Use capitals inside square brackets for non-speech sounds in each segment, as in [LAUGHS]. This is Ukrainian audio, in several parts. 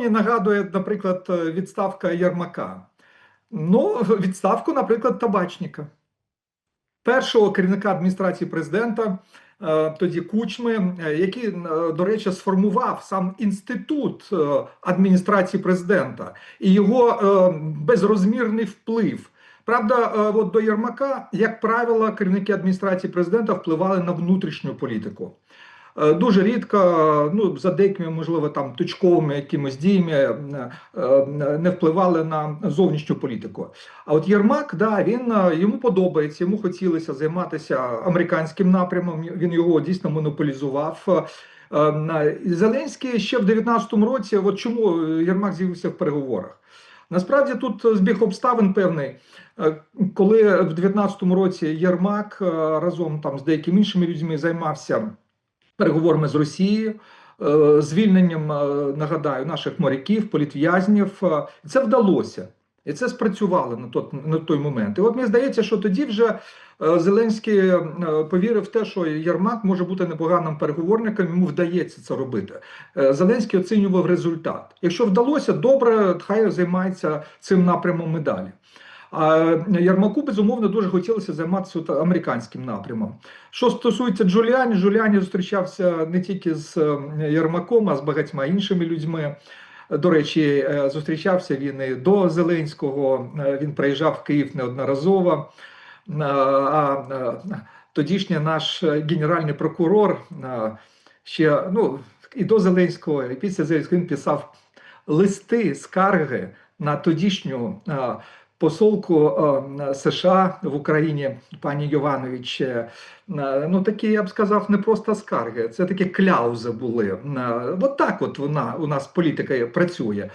мені нагадує, наприклад, е, відставка Єрмака? Ну, [LAUGHS] відставку, наприклад, табачника. Першого керівника адміністрації президента, е, тоді Кучми, е, який, до речі, сформував сам інститут адміністрації президента і його безрозмірний вплив. Правда, от до Єрмака, як правило, керівники адміністрації президента впливали на внутрішню політику. Е, Дуже рідко, ну за деякими, можливо, там точковими якимись діями е, не впливали на зовнішню політику. А от Єрмак, да, він е, йому подобається, йому хотілося займатися американським напрямом. Він його дійсно монополізував. Зеленський ще в 19-му році. От чому Єрмак з'явився в переговорах? Насправді тут збіг обставин певний. Коли в 19-му році Єрмак разом там з деякими іншими людьми займався переговорами з Росією, е, звільненням, е, нагадаю, наших моряків, політв'язнів. е, Це вдалося. І це спрацювало на той, на той момент. І от мені здається, що тоді вже Зеленський повірив в те, що Єрмак може бути непоганим переговорником, йому вдається це робити. Зеленський оцінював результат. Якщо вдалося, добре, хай займається цим напрямом і далі. Ярмаку, безумовно, дуже хотілося займатися американським напрямом. Що стосується Джуліані, Джуліані зустрічався не тільки з е, Ярмаком, а з багатьма іншими людьми. До речі, е, зустрічався він і до Зеленського. е, Він приїжджав в Київ неодноразово. Е, А тодішній наш генеральний прокурор ще ну, і до Зеленського, і після Зеленського він писав листи, скарги на тодішню посолку США в Україні пані Йованович. Ну такі, я б сказав, не просто скарги, це такі кляузи були. От так от вона у нас політика працює.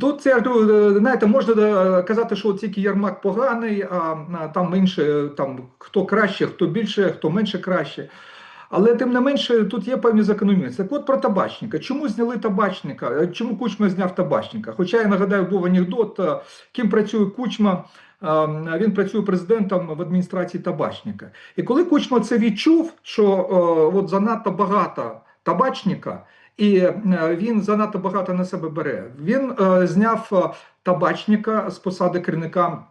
Тут це е, знаєте, можна е, казати, що тільки Єрмак поганий, а там інше, там хто краще, хто більше, хто менше краще. Але тим не менше, тут є певні закономірності. Так от про табачника. Чому зняли табачника? Е, Чому Кучма зняв табачника? Хоча я нагадаю, був анекдот, е, ким працює Кучма. е, Він працює президентом в адміністрації табачника. І коли Кучма це відчув, що от занадто багато табачника, і він занадто багато на себе бере, він зняв табачника з посади керівника.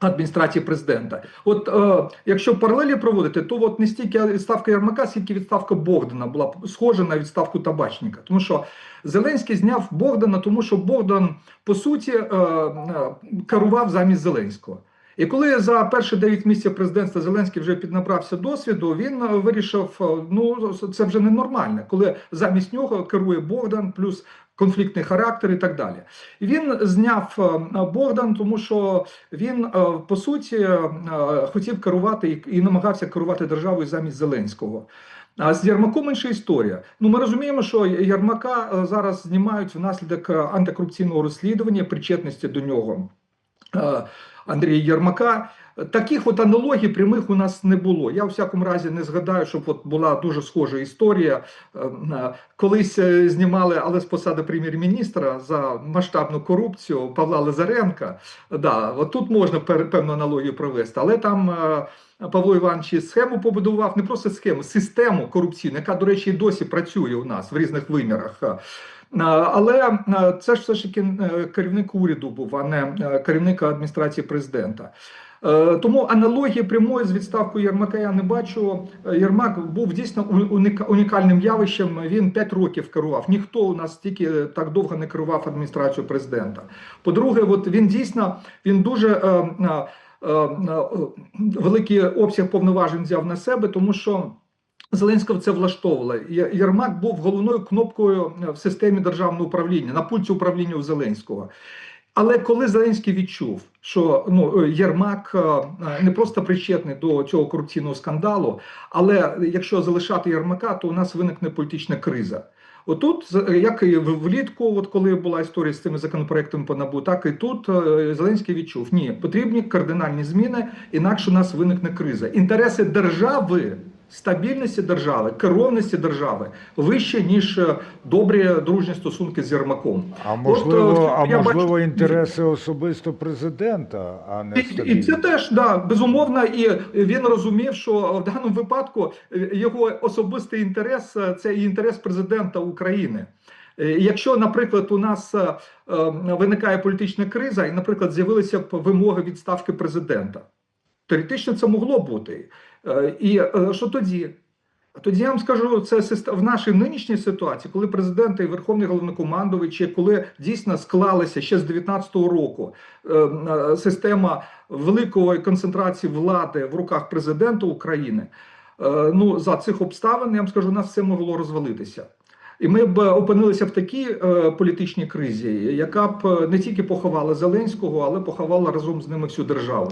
Адміністрації президента, от е, якщо паралелі проводити, то от не стільки відставка Ярмака, скільки відставка Богдана була схожа на відставку табачника. Тому що Зеленський зняв Богдана, тому що Богдан по суті е, е, керував замість Зеленського. І коли за перші 9 місяців президентства Зеленський вже піднабрався досвіду, він е, вирішив: е, ну це вже ненормально, коли замість нього керує Богдан, плюс конфліктний характер і так далі. Він зняв е, Богдан, тому що він е, по суті е, хотів керувати і, намагався керувати державою замість Зеленського. А з Єрмаком інша історія. Ну ми розуміємо, що Єрмака е, зараз знімають внаслідок антикорупційного розслідування, причетності до нього. Андрія Єрмака. Таких от аналогій прямих у нас не було. Я у всякому разі не згадаю, щоб от була дуже схожа історія. Е, е, Колись е, знімали, але з посади прем'єр-міністра за масштабну корупцію Павла Лазаренка. Да, от тут можна певну аналогію провести, але там. е, Павло Іванович схему побудував не просто схему, систему корупційну, яка, до речі, досі працює у нас в різних вимірах. Але це ж все ж таки керівник уряду був, а не керівник адміністрації президента. Е, Тому аналогії прямої з відставкою Єрмака я не бачу. Е, Єрмак був дійсно унікальним явищем. Він 5 років керував. Ніхто у нас стільки так довго не керував адміністрацією президента. По-друге, от він дійсно він дуже е, е, е, е, великий обсяг повноважень взяв на себе, тому що. Зеленського це влаштовувало. Єрмак був головною кнопкою е, в системі державного управління на пульті управління у Зеленського. Але коли Зеленський відчув, що ну е, Єрмак е, не просто причетний до цього корупційного скандалу, але якщо залишати Єрмака, то у нас виникне політична криза. Отут, як і влітку, от коли була історія з цими законопроектами по НАБУ, так і тут е, Зеленський відчув: ні, потрібні кардинальні зміни, інакше у нас виникне криза. Інтереси держави. Стабільності держави, керовності держави вище ніж е, добрі дружні стосунки з Єрмаком. А От, можливо, е, а можливо, бачу- інтереси особисто президента, а не І, і це теж да безумовно, і він розумів, що в даному випадку е, його особистий інтерес е, це і інтерес президента України. Е, Якщо, наприклад, у нас е, е, виникає політична криза, і, наприклад, з'явилися вимоги відставки президента, теоретично це могло бути. Е, І е, що тоді? Тоді я вам скажу, це в нашій нинішній ситуації, коли президент і верховний головнокомандувач, коли дійсно склалася ще з 19-го року е, система великої концентрації влади в руках президента України. Ну за цих обставин я вам скажу, у нас все могло розвалитися. І ми б опинилися в такій політичній кризі, яка б не тільки поховала Зеленського, але поховала разом з ними всю державу.